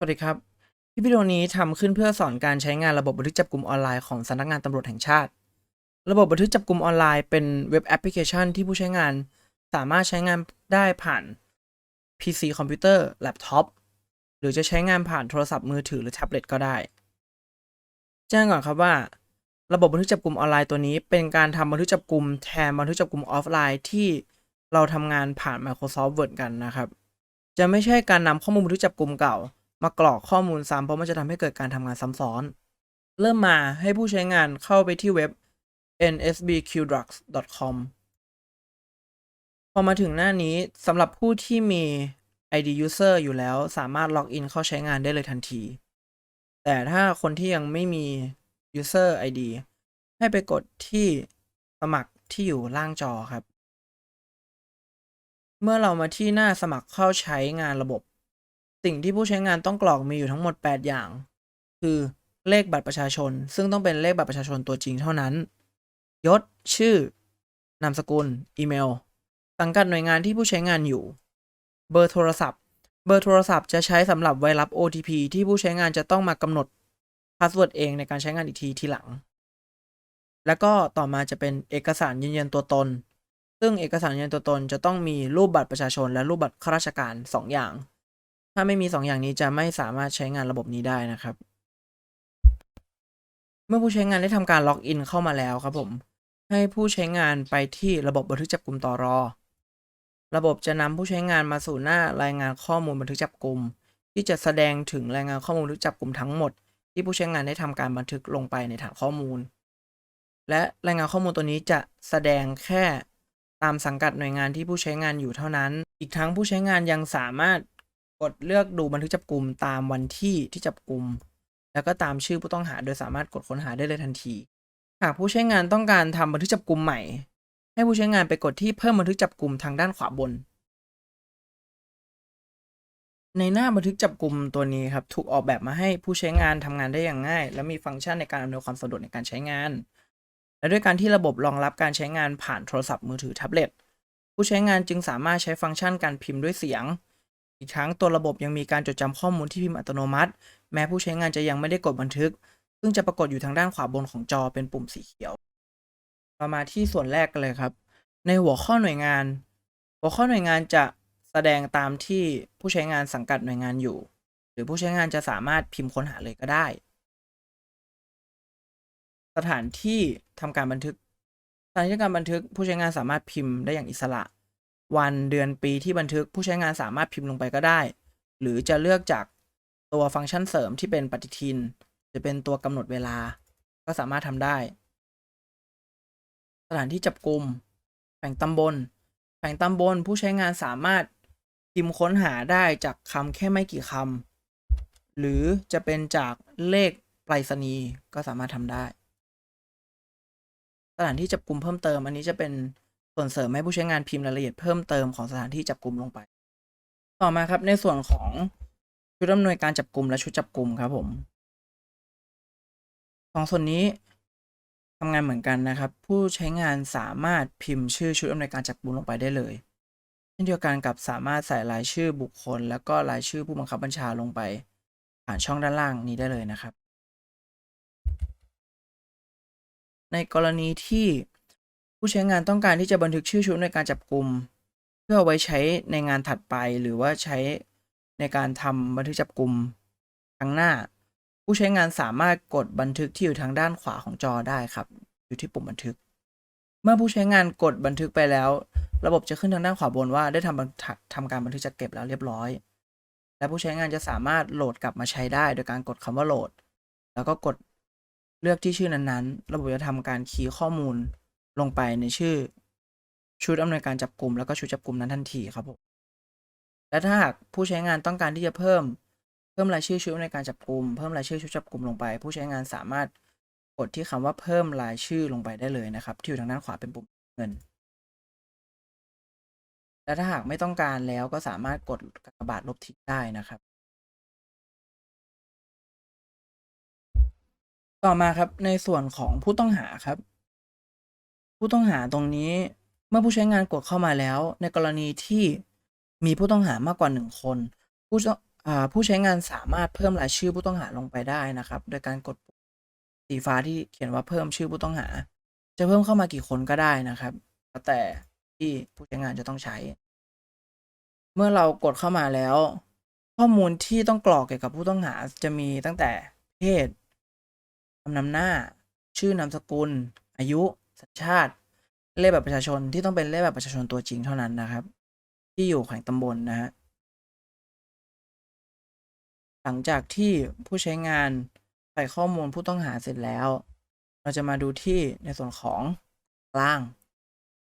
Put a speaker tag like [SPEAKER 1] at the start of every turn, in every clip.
[SPEAKER 1] สวัสดีครับคลิปวิดีโอนี้ทำขึ้นเพื่อสอนการใช้งานระบบบันทึกจับกลุ่มออนไลน์ของสำนักงานตำรวจแห่งชาติ ระบบบันทึกจับกลุ่มออนไลน์เป็นเว็บแอปพลิเคชันที่ผู้ใช้งานสามารถใช้งานได้ผ่าน PC คอมพิวเตอร์แล็ปท็อปหรือจะใช้งานผ่านโทรศัพท์มือถือหรือแท็บเล็ตก็ได้ แจ้งก่อนครับว่า ระบบบันทึกจับกลุ่มออนไลน์ตัวนี้ เป็นการทำบันทึกจับกลุ่มแทนบันทึกจับกลุ่มออฟไลน์ที่เราทำงานผ่าน Microsoft Word กันนะครับ จะไม่ใช่การนำข้อมูลบันทึกจับกลุ่มเก่า มากรอกข้อมูลซ้ำเพราะมันจะทำให้เกิดการทำงานซ้ำซ้อน เริ่มมาให้ผู้ใช้งานเข้าไปที่เว็บ nsbqdrugs.com พอมาถึงหน้านี้สำหรับผู้ที่มี ID user อยู่แล้วสามารถล็อกอินเข้าใช้งานได้เลยทันที แต่ถ้าคนที่ยังไม่มี user ID ให้ไปกดที่สมัครที่อยู่ล่างจอครับ เมื่อเรามาที่หน้าสมัครเข้าใช้งานระบบ สิ่งที่ผู้ใช้งานต้องกรอกมีอยู่ทั้งหมด 8 อย่าง คือเลขบัตรประชาชน ซึ่งต้องเป็นเลขบัตรประชาชนตัวจริงเท่านั้น ยศ ชื่อ นามสกุล อีเมล สังกัดหน่วยงานที่ผู้ใช้งานอยู่ เบอร์โทรศัพท์ เบอร์โทรศัพท์จะใช้สำหรับไวรับ OTP ที่ผู้ใช้งานจะต้องมากำหนดพาสเวิร์ดเองในการใช้งานอีกทีทีหลัง แล้วก็ต่อมาจะเป็นเอกสารยืนยันตัวตน ซึ่งเอกสารยืนยันตัวตนจะต้องมีรูปบัตรประชาชน และรูปบัตรข้าราชการ 2 อย่าง ถ้าไม่มี 2 อย่างนี้จะไม่สามารถใช้งานระบบนี้ได้นะครับ เมื่อผู้ใช้งานได้ทำการล็อกอินเข้ามาแล้วครับผม ให้ผู้ใช้งานไปที่ระบบบันทึกจับกลุ่มต่อรอ ระบบจะนำผู้ใช้งานมาสู่หน้ารายงานข้อมูลบันทึกจับกลุ่มที่จะแสดงถึงรายงานข้อมูลบันทึกจับกลุ่มทั้งหมด ที่ผู้ใช้งานได้ทำการบันทึกลงไปในฐานข้อมูล และรายงานข้อมูลตัวนี้จะแสดงแค่ตามสังกัดหน่วยงานที่ผู้ใช้งานอยู่เท่านั้น อีกทั้งผู้ใช้งานยังสามารถ กดเลือกดูบันทึกจับกลุ่มตามวันที่ที่จับกลุ่มแล้วก็ตามชื่อผู้ต้องหาโดยสามารถกดค้นหาได้เลยทันที หากผู้ใช้งานต้องการทำบันทึกจับกลุ่มใหม่ ให้ผู้ใช้งานไปกดที่เพิ่มบันทึกจับกลุ่มทางด้านขวาบน ในหน้าบันทึกจับกลุ่มตัวนี้ครับถูกออกแบบมาให้ผู้ใช้งานทำงานได้อย่างง่าย และมีฟังก์ชันในการอำนวยความสะดวกในการใช้งาน และด้วยการที่ระบบรองรับการใช้งานผ่านโทรศัพท์มือถือแท็บเล็ตผู้ใช้งานจึงสามารถใช้ฟังก์ชันการพิมพ์ด้วยเสียง อีกทั้งตัวระบบยังมีการจดจำข้อมูลที่พิมพ์อัตโนมัติ แม้ผู้ใช้งานจะยังไม่ได้กดบันทึก ซึ่งจะปรากฏอยู่ทางด้านขวาบนของจอเป็นปุ่มสีเขียวเรามาที่ส่วนแรกกันเลยครับ ในหัวข้อหน่วยงาน หัวข้อหน่วยงานจะแสดงตามที่ผู้ใช้งานสังกัดหน่วยงานอยู่ หรือผู้ใช้งานจะสามารถพิมพ์ค้นหาเลยก็ได้ สถานที่ทำการบันทึกสถานที่การบันทึกผู้ใช้งานสามารถพิมพ์ได้อย่างอิสระ วันเดือนปีที่บันทึกผู้ใช้งานสามารถพิมพ์ลงไปก็ได้ หรือจะเลือกจากตัวฟังก์ชันเสริมที่เป็นปฏิทิน จะเป็นตัวกำหนดเวลา ก็สามารถทำได้ สถานที่จับกลุ่มแผงตำบลแผงตำบลผู้ใช้งานสามารถพิมพ์ค้นหาได้จากคำแค่ไม่กี่คำหรือจะเป็นจากเลขไปรษณีย์ก็สามารถทำได้ สถานที่จับกลุ่มเพิ่มเติม อันนี้จะเป็น ส่วนเสริมให้ผู้ใช้งานพิมพ์รายละเอียดเพิ่มเติมของสถานที่จับกลุ่มลงไป ต่อมาครับในส่วนของชุดอำนวยการจับกลุ่มและชุดจับกลุ่มครับผมสองส่วนนี้ทำงานเหมือนกันนะครับ ผู้ใช้งานสามารถพิมพ์ชื่อชุดอำนวยการจับกลุ่มลงไปได้เลยเช่นเดียวกันกับสามารถใส่รายชื่อบุคคล แล้วก็รายชื่อผู้บังคับบัญชาลงไป ผ่านช่องด้านล่างนี้ได้เลยนะครับ ในกรณีที่ ผู้ใช้งานต้องการที่จะบันทึกชื่อชุดในการจับกลุ่มเพื่อเอาไว้ใช้ในงานถัดไปหรือว่าใช้ในการทำบันทึกจับกลุ่มครั้งหน้า ผู้ใช้งานสามารถกดบันทึกที่อยู่ทางด้านขวาของจอได้ครับ อยู่ที่ปุ่มบันทึก เมื่อผู้ใช้งานกดบันทึกไปแล้ว ระบบจะขึ้นทางด้านขวาบนว่าได้ทำบันทึกทำการบันทึกจัดเก็บแล้วเรียบร้อย และผู้ใช้งานจะสามารถโหลดกลับมาใช้ได้ โดยการกดคำว่าโหลด แล้วก็กดเลือกที่ชื่อนั้นๆ ระบบจะทำการคีย์ข้อมูล ลงไปในชื่อชุดอำนวยการจับกลุ่มแล้วก็ชุดจับกลุ่มนั้นทันทีครับผมและถ้าหากผู้ใช้งานต้องการที่จะเพิ่ม เพิ่มรายชื่อชุดอำนวยการจับกลุ่มเพิ่มรายชื่อชุดจับกลุ่มลงไป ผู้ใช้งานสามารถกดที่คำว่าเพิ่มรายชื่อลงไปได้เลยนะครับ ที่อยู่ทางด้านขวาเป็นปุ่มเงิน และถ้าหากไม่ต้องการแล้วก็สามารถกดกากบาทลบทิ้งได้นะครับ ต่อมาครับในส่วนของผู้ต้องหาครับ ผู้ต้องหาตรงนี้เมื่อผู้ใช้งานกดเข้ามาแล้ว ในกรณีที่มีผู้ต้องหามากกว่าหนึ่งคน ผู้ผู้ใช้งานสามารถเพิ่มรายชื่อผู้ต้องหาลงไปได้นะครับ โดยการกดสีฟ้าที่เขียนว่าเพิ่มชื่อผู้ต้องหา จะเพิ่มเข้ามากี่คนก็ได้นะครับแล้วแต่ที่ผู้ใช้งานจะต้องใช้ เมื่อเรากดเข้ามาแล้ว ข้อมูลที่ต้องกรอกเกี่ยวกับผู้ต้องหาจะมีตั้งแต่เพศคำนำหน้า ชื่อนามสกุล อายุ สัญชาติ เลขบัตรประชาชนที่ต้องเป็นเลขบัตรประชาชนตัวจริงเท่านั้นนะครับ ที่อยู่แขวงตำบลนะฮะหลังจากที่ผู้ใช้งานใส่ข้อมูลผู้ต้องหาเสร็จแล้ว เราจะมาดูที่ในส่วนของกลาง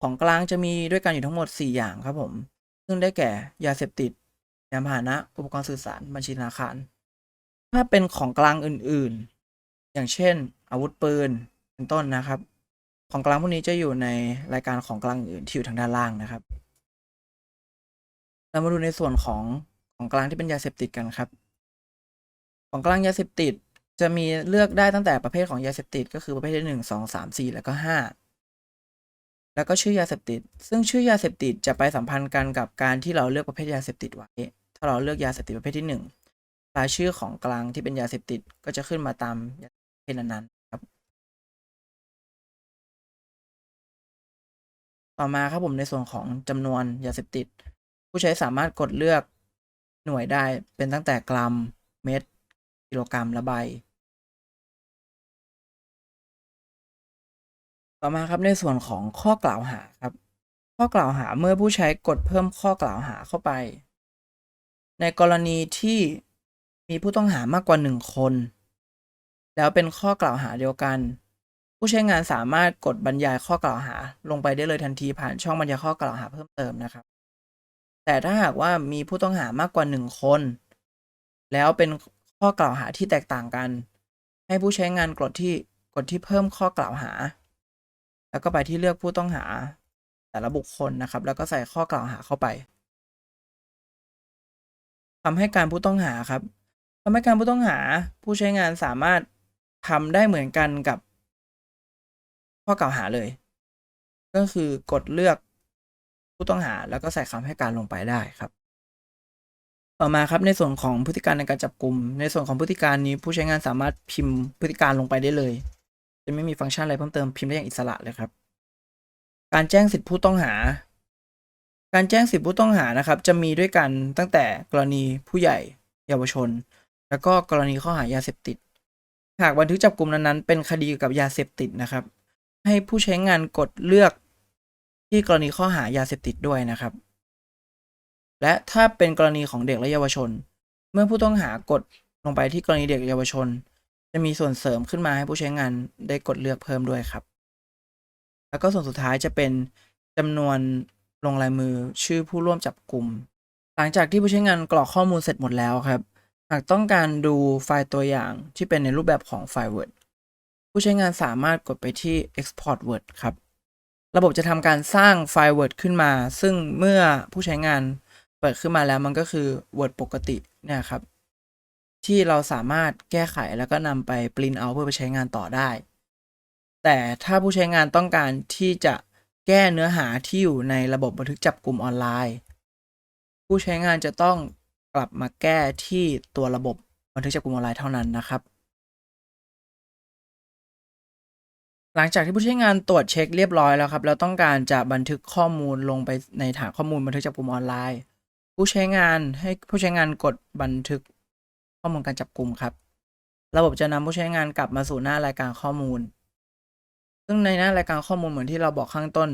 [SPEAKER 1] ของกลางจะมีด้วยกันอยู่ทั้งหมด 4 อย่างครับผม ซึ่งได้แก่ยาเสพติดยานพาหนะอุปกรณ์สื่อสารบัญชีธนาคาร ถ้าเป็นของกลางอื่นๆ อย่างเช่น อาวุธปืนเป็นต้นนะครับ ของกลางพวกนี้จะอยู่ในรายการของกลางอื่นที่อยู่ทางด้านล่างนะครับ เรามาดูในส่วนของของกลางที่เป็นยาเสพติดกันครับ ของกลางยาเสพติดจะมีเลือกได้ตั้งแต่ประเภทของยาเสพติดก็คือประเภทที่หนึ่งสองสามสี่แล้วก็ห้าแล้วก็ชื่อยาเสพติด ซึ่งชื่อยาเสพติดจะไปสัมพันธ์กันกับการที่เราเลือกประเภทยาเสพติดไว้ ถ้าเราเลือกยาเสพติดประเภทที่หนึ่งรายชื่อของกลางที่เป็นยาเสพติดก็จะขึ้นมาตามยาเสพติดประเภทนั้น ต่อมาครับผมในส่วนของจำนวนยาเสพติด ผู้ใช้สามารถกดเลือกหน่วยได้เป็นตั้งแต่กรัม เม็ด กิโลกรัมและใบ ต่อมาครับในส่วนของข้อกล่าวหาครับ ข้อกล่าวหาเมื่อผู้ใช้กดเพิ่มข้อกล่าวหาเข้าไป ในกรณีที่มีผู้ต้องหามากกว่าหนึ่งคน แล้วเป็นข้อกล่าวหาเดียวกัน ผู้ใช้งานสามารถกดบรรยายข้อกล่าวหา ลงไปได้เลยทันทีผ่านช่องบรรยายข้อกล่าวหาเพิ่มเติมนะครับ แต่ถ้าหากว่ามีผู้ต้องหามากกว่าหนึ่งคน แล้วเป็นข้อกล่าวหาที่แตกต่างกัน ให้ผู้ใช้งานกดที่กดที่เพิ่มข้อกล่าวหา แล้วก็ไปที่เลือกผู้ต้องหาแต่ละบุคคลนะครับ แล้วก็ใส่ข้อกล่าวหาเข้าไปทำให้การผู้ต้องหาครับทำให้การผู้ต้องหา ผู้ใช้งานสามารถทำได้เหมือนกันกับ ข้อกล่าวหาเลย ก็คือกดเลือกผู้ต้องหาแล้วก็ใส่คำให้การลงไปได้ครับ ต่อมาครับในส่วนของพฤติการในการจับกลุ่ม ในส่วนของพฤติการนี้ผู้ใช้งานสามารถพิมพ์พฤติการลงไปได้เลย จะไม่มีฟังก์ชันอะไรเพิ่มเติมพิมพ์ได้อย่างอิสระเลยครับ การแจ้งสิทธิผู้ต้องหา การแจ้งสิทธิผู้ต้องหานะครับ จะมีด้วยกันตั้งแต่กรณีผู้ใหญ่ เยาวชน แล้วก็กรณีข้อหายาเสพติด หากบันทึกจับกลุ่มนั้นๆเป็นคดีเกี่ยวกับยาเสพติดนะครับ ให้ผู้ใช้งานกดเลือกที่กรณีข้อหายาเสพติดด้วยนะครับ และถ้าเป็นกรณีของเด็กและเยาวชน เมื่อผู้ต้องหากดลงไปที่กรณีเด็กและเยาวชน จะมีส่วนเสริมขึ้นมาให้ผู้ใช้งานได้กดเลือกเพิ่มด้วยครับ แล้วก็ส่วนสุดท้ายจะเป็นจำนวนลงลายมือชื่อผู้ร่วมจับกลุ่ม หลังจากที่ผู้ใช้งานกรอกข้อมูลเสร็จหมดแล้วครับ หากต้องการดูไฟล์ตัวอย่างที่เป็นในรูปแบบของไฟล์ Word ผู้ใช้งานสามารถกดไปที่ Export Word ครับ ระบบจะทำการสร้างไฟล์ Word ขึ้นมา ซึ่งเมื่อผู้ใช้งานเปิดขึ้นมาแล้วมันก็คือ Word ปกติเนี่ยครับ ที่เราสามารถแก้ไขแล้วก็นำไปปริ้นเอาเพื่อไปใช้งานต่อได้ แต่ถ้าผู้ใช้งานต้องการที่จะแก้เนื้อหาที่อยู่ในระบบบันทึกจับกลุ่มออนไลน์ ผู้ใช้งานจะต้องกลับมาแก้ที่ตัวระบบบันทึกจับกลุ่มออนไลน์เท่านั้นนะครับ หลังจากที่ผู้ใช้งานตรวจเช็คเรียบร้อยแล้วครับ แล้วต้องการจะบันทึกข้อมูลลงไปในฐานข้อมูลบันทึกจับกลุ่มออนไลน์ ผู้ใช้งานให้ผู้ใช้งานกดบันทึกข้อมูลการจับกลุ่มครับ ระบบจะนำผู้ใช้งานกลับมาสู่หน้ารายการข้อมูล ซึ่งในหน้ารายการข้อมูลเหมือนที่เราบอกข้างต้น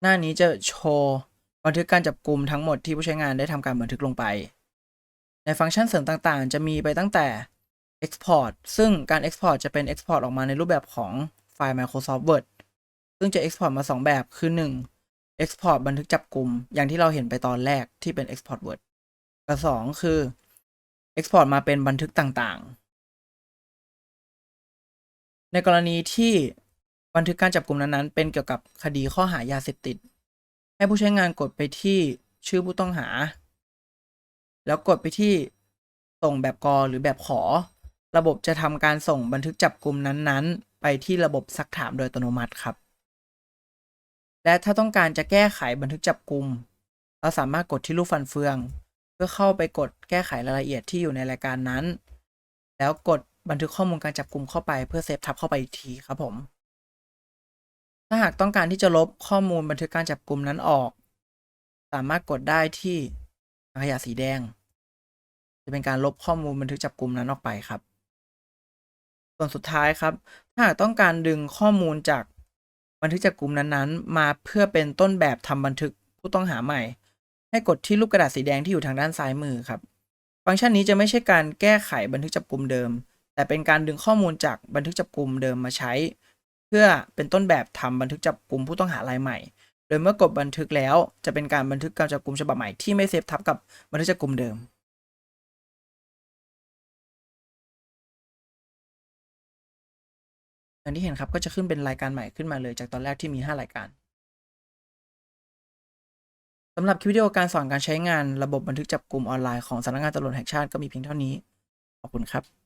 [SPEAKER 1] หน้านี้จะโชว์บันทึกการจับกลุ่มทั้งหมดที่ผู้ใช้งานได้ทำการบันทึกลงไป ในฟังก์ชันเสริมต่างๆ จะมีไปตั้งแต่ Export ซึ่งการ Export จะเป็น Export ออกมาในรูปแบบของ ฟล์ Microsoft Word ซึ่งจะ Export มา 2 แบบ คือ 1. Export บันทึกจับกลุ่ม อย่างที่เราเห็นไปตอนแรกที่เป็น Export Word กับ 2 คือ Export มาเป็นบันทึกต่างๆ ในกรณีที่บันทึกการจับกลุ่มนั้นๆ เป็นเกี่ยวกับคดีข้อหายาเสพติด ให้ผู้ใช้งานกดไปที่ชื่อผู้ต้องหา แล้วกดไปที่ส่งแบบกอหรือแบบขอ ระบบจะทำการส่งบันทึกจับกลุ่มนั้นๆ ไปที่ระบบซักถามโดยอัตโนมัติครับ และถ้าต้องการจะแก้ไขบันทึกจับกลุ่ม เราสามารถกดที่รูปฟันเฟือง เพื่อเข้าไปกดแก้ไขรายละเอียดที่อยู่ในรายการนั้น แล้วกดบันทึกข้อมูลการจับกลุ่มเข้าไปเพื่อเซฟทับเข้าไปอีกทีครับผม ถ้าหากต้องการที่จะลบข้อมูลบันทึกการจับกลุ่มนั้นออก สามารถกดได้ที่ขยะสีแดง จะเป็นการลบข้อมูลบันทึกจับกลุ่มนั้นออกไปครับ ส่วนสุดท้ายครับ ถ้าหากต้องการดึงข้อมูลจากบันทึกจับกลุ่มนั้นๆ มาเพื่อเป็นต้นแบบทำบันทึกผู้ต้องหาใหม่ ให้กดที่รูปกระดาษสีแดงที่อยู่ทางด้านซ้ายมือครับ ฟังก์ชันนี้จะไม่ใช่การแก้ไขบันทึกจับกลุ่มเดิม แต่เป็นการดึงข้อมูลจากบันทึกจับกลุ่มเดิมมาใช้ เพื่อเป็นต้นแบบทำบันทึกจับกลุ่มผู้ต้องหารายใหม่ โดยเมื่อกดบันทึกแล้วจะเป็นการบันทึกการจับกลุ่มฉบับใหม่ที่ไม่เซฟทับกับบันทึกจับกลุ่มเดิมางที่เห็นครับก็จะขึ้นเป็นรายการใหม่ขึ้นมาเลยจากตอนแรกที่มี 5 รายการสำหรับคลิปวิดีโอการสอนการใช้งานระบบบันทึกจับกลุ่มออนไลน์ของสำนักงานตำรวจแห่งชาติก็มีเพียงเท่านี้ ขอบคุณครับ